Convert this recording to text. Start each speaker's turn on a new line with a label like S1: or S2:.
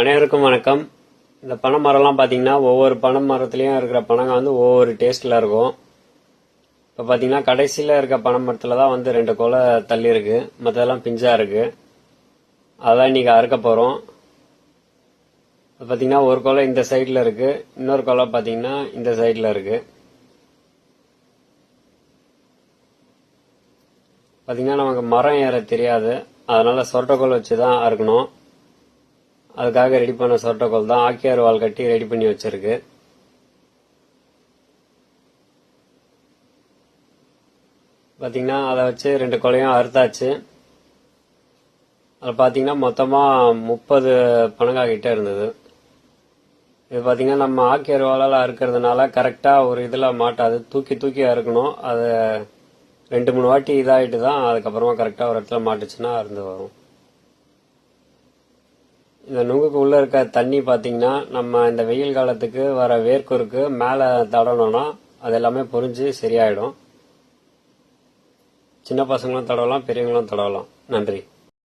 S1: அனைவருக்கும் வணக்கம். இந்த பனை மரம்லாம் பார்த்தீங்கன்னா ஒவ்வொரு பனை மரத்துலேயும் இருக்கிற பனங்க வந்து ஒவ்வொரு டேஸ்ட்டில் இருக்கும். இப்போ பார்த்தீங்கன்னா கடைசியில் இருக்க பனை மரத்தில் தான் வந்து ரெண்டு கொலை தள்ளி இருக்குது மற்றதெல்லாம் பிஞ்சாக இருக்குது அதான் இன்னைக்கு அறுக்க போகிறோம் பார்த்தீங்கன்னா ஒரு கொலை இந்த சைடில் இருக்குது இன்னொரு கொலை பார்த்தீங்கன்னா இந்த சைடில் இருக்குது பார்த்தீங்கன்னா நமக்கு மரம் ஏற தெரியாது. அதனால சொரட்டக்கோல் வச்சு தான் அறுக்கணும். அதுக்காக ரெடி பண்ண சொரட்டக்கோல் தான் ஆக்கியார் வால் கட்டி ரெடி பண்ணி வச்சிருக்கு. பார்த்தீங்கன்னா அதை வச்சு ரெண்டு கொலையும் அறுத்தாச்சு. அதில் பார்த்தீங்கன்னா மொத்தமாக முப்பது பனங்காய் கிட்ட இருந்தது. இது பார்த்தீங்கன்னா நம்ம ஆக்கியர் வாழால் அறுக்கிறதுனால கரெக்டாக ஒரு இதில் மாட்டாது தூக்கி தூக்கி அறுக்கணும். அது ரெண்டு மூணு வாட்டி இதாகிட்டு தான் அதுக்கப்புறமா கரெக்டாக ஒரு இடத்துல மாட்டுச்சுன்னா அருந்து வரும். இந்த நுங்குக்கு உள்ள இருக்க தண்ணி பார்த்தீங்கன்னா நம்ம இந்த வெயில் காலத்துக்கு வர வேர்க்குருக்கு மேலே தடணும்னா அது எல்லாமே புரிஞ்சு சரியாயிடும். சின்ன பசங்களும் தடவலாம் பெரியவங்களும் தடவலாம். நன்றி.